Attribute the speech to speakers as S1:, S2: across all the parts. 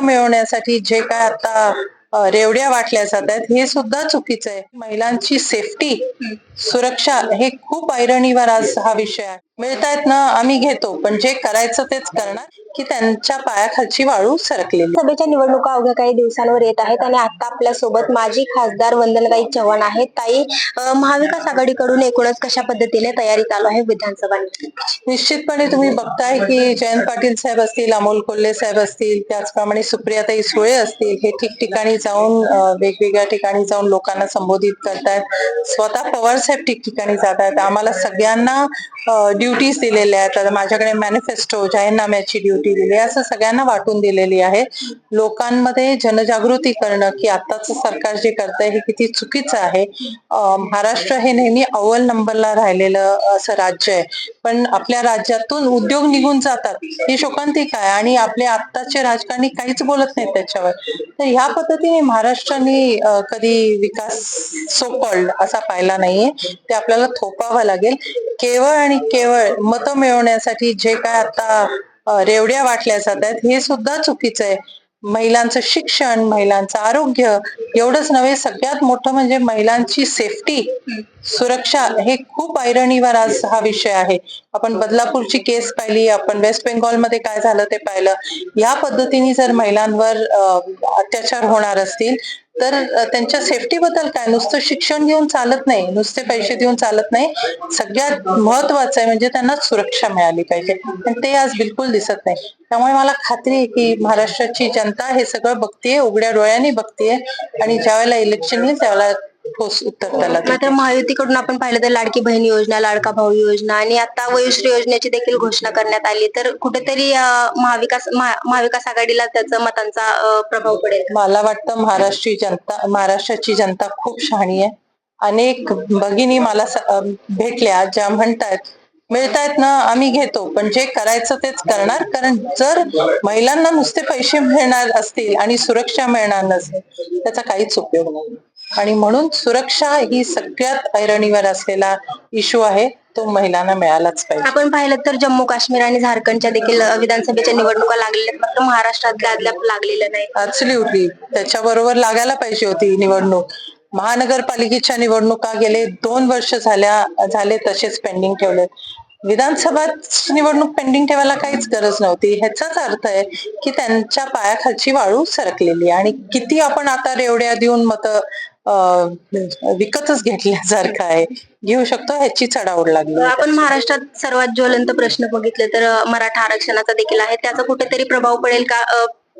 S1: मिळवण्यासाठी जे काय आता रेवड्या वाटल्या जात आहेत हे सुद्धा चुकीचं आहे. महिलांची सेफ्टी सुरक्षा हे खूप ऐरणीवर आज हा विषय आहे. मिळतायत ना आम्ही घेतो. पण जे करायचं तेच करणार की त्यांच्या पायाखालची वाळू सरकलेली.
S2: सभेच्या निवडणुका अवघ्या काही दिवसांवर येत आहेत आणि आता आपल्यासोबत माजी खासदार वंदनताई चव्हाण आहेत. ताई महाविकास आघाडीकडून एकूणच कशा पद्धतीने तयारी चालू आहे विधानसभा?
S1: निश्चितपणे तुम्ही बघताय की जयंत पाटील साहेब असतील अमोल कोल्हे साहेब असतील त्याचप्रमाणे सुप्रियाताई सुळे असतील हे ठिकठिकाणी जाऊन वेगवेगळ्या ठिकाणी जाऊन लोकांना संबोधित करतायत. स्वतः पवार साहेब ठिकठिकाणी जात आहेत आम्हाला सगळ्यांना ड्युटीज दिलेल्या आहेत. आता माझ्याकडे मॅनिफेस्टो जाहीरनाम्याची ड्युटी दिली आहे. असं सगळ्यांना वाटून दिलेली आहे. लोकांमध्ये जनजागृती करणं की आत्ताचं सरकार जे करतंय हे किती चुकीचं आहे. महाराष्ट्र हे नेहमी अव्वल नंबरला राहिलेलं असं राज्य आहे. पण आपल्या राज्यातून उद्योग निघून जातात. ही शोकांतिक आहे. आणि आपले आत्ताचे राजकारणी काहीच बोलत नाहीत त्याच्यावर. तर ह्या पद्धतीने महाराष्ट्राने कधी विकास सो कॉल्ड असा पाहिला नाहीये. ते आपल्याला थोपावं लागेल. केवळ आणि केवळ मतं मिळवण्यासाठी जे काय आता रेवड्या वाटल्या जात आहेत हे सुद्धा चुकीचं आहे. महिलांचं शिक्षण महिलांचं आरोग्य एवढंच नव्हे सगळ्यात मोठं म्हणजे महिलांची सेफ्टी सुरक्षा हे खूप ऐरणीवर आज हा विषय आहे. आपण बदलापूरची केस पाहिली आपण वेस्ट बेंगॉलमध्ये काय झालं ते पाहिलं. या पद्धतीने जर महिलांवर अत्याचार होणार असतील तर त्यांच्या सेफ्टी बद्दल काय? नुसतं शिक्षण घेऊन चालत नाही नुसते पैसे देऊन चालत नाही. सगळ्यात महत्वाचं आहे म्हणजे त्यांना सुरक्षा मिळाली पाहिजे. पण ते आज बिलकुल दिसत नाही. त्यामुळे मला खात्री आहे की महाराष्ट्राची जनता हे सगळं बघतीये उघड्या डोळ्यांनी बघतीये. आणि ज्यावेळेला इलेक्शन येईल त्यावेळेला ठोस उत्तर त्याला देईल.
S2: मात्र महायुतीकडून आपण पाहिलं तर लाडकी बहीण योजना लाडका भाऊ योजना आणि आता वयोश्री योजनेची देखील घोषणा करण्यात आली. तर कुठेतरी अं, महाविकास महा- महाविकास आघाडीला त्याचा मतांचा अं, प्रभाव पडेल
S1: मला वाटतं महाराष्ट्री जनता महाराष्ट्राची जनता खूप शहाणी आहे. अनेक भगिनी मला स- अं, भेटल्या ज्या म्हणतायत मिळतायत ना आम्ही घेतो पण जे करायचं तेच करणार कारण जर महिलांना नुसते पैसे मिळणार असतील आणि सुरक्षा मिळणार नसेल त्याचा काहीच उपयोग नाही. आणि म्हणून सुरक्षा ही सगळ्यात ऐरणीवर असलेला इश्यू आहे. तो महिलांना मिळालाच पाहिजे.
S2: आपण पाहिलं तर जम्मू काश्मीर आणि झारखंडच्या देखील विधानसभेच्या निवडणुका लागलेल्या आहेत. मात्र महाराष्ट्रातल्या अद्याप लागलेल्या नाही
S1: ऍब्सल्युटली त्याच्याबरोबर लागायला पाहिजे होती निवडणूक. महानगरपालिकेच्या निवडणुका गेले दोन वर्ष झाल्या झाले तसेच पेंडिंग ठेवले. विधानसभा निवडणूक पेंडिंग ठेवायला काहीच गरज नव्हती. ह्याचाच अर्थ आहे की त्यांच्या पायाखालची वाळू सरकलेली आणि किती आपण आता रेवड्या देऊन मत विकतच घेतल्यासारखं आहे घेऊ शकतो ह्याची चढाओढ लागली.
S2: आपण महाराष्ट्रात सर्वात ज्वलंत प्रश्न बघितले तर मराठा आरक्षणाचा देखील आहे त्याचा कुठेतरी प्रभाव पडेल का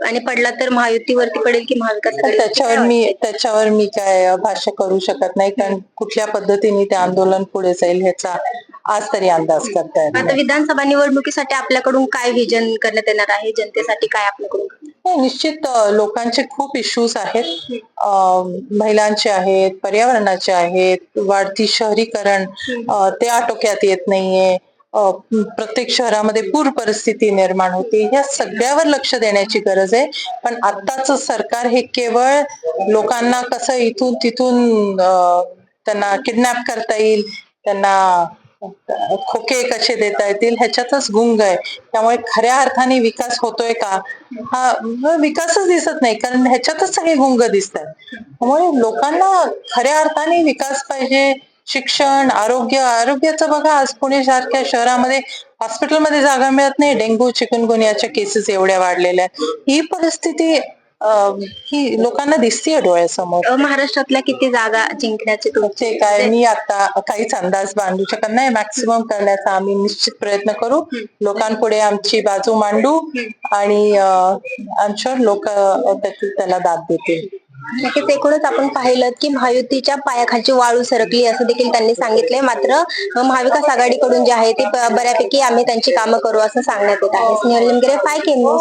S2: आणि पडला तर महायुतीवरती पडेल की महाविकास?
S1: त्याच्यावर मी त्याच्यावर मी काय भाष्य करू शकत नाही कारण कुठल्या पद्धतीने ते आंदोलन पुढे जाईल ह्याचा आज तरी अंदाज करता येत
S2: आता. विधानसभा निवडणुकीसाठी आपल्याकडून काय विजन करण्यात येणार आहे? जनतेसाठी काय आपल्याकडून
S1: नाही, निश्चित अ, लोकांचे खूप इश्यूज आहेत. अ, महिलांचे आहेत पर्यावरणाचे आहेत वाढती शहरीकरण अ, ते आटोक्यात येत नाहीये. अ, प्रत्येक शहरामध्ये पूर परिस्थिती निर्माण होते. ह्या सगळ्यावर लक्ष देण्याची गरज आहे. पण आत्ताच सरकार हे केवळ लोकांना कसं इथून तिथून अ, त्यांना किडनॅप करता येईल त्यांना खोके कसे देता येतील? ह्याच्यातच गुंग आहे. त्यामुळे खऱ्या अर्थाने विकास होतोय का? हा विकासच दिसत नाही. कारण ह्याच्यातच सगळे गुंग दिसतात. त्यामुळे लोकांना खऱ्या अर्थाने विकास पाहिजे. शिक्षण आरोग्य आरोग्याचं बघा आज पुणे सारख्या शहरामध्ये हॉस्पिटलमध्ये जागा मिळत नाही. डेंग्यू चिकनगुनियाच्या केसेस एवढ्या वाढलेल्या आहेत. ही परिस्थिती अं, ही लोकांना दिसतीये डोळ्यासमोर.
S2: अं, महाराष्ट्रातल्या किती जागा जिंकण्याचे तुमचे
S1: ते काय मी आता काहीच अंदाज बांधू शकत नाही. मॅक्सिमम करण्याचा आम्ही निश्चित प्रयत्न करू. लोकांपुढे आमची बाजू मांडू आणि आमच्या लोक त्याची त्याला दाद देतील.
S2: नक्कीच एकूणच आपण पाहिलं की महायुतीच्या पायाखालची वाळू सरकली असं देखील त्यांनी सांगितलंय. मात्र अं, महाविकास आघाडीकडून जे आहे ते ब- बऱ्यापैकी आम्ही त्यांची कामं करू असं सांगण्यात येत आहे. स्नेहल निमगिरे फाय के न्यूज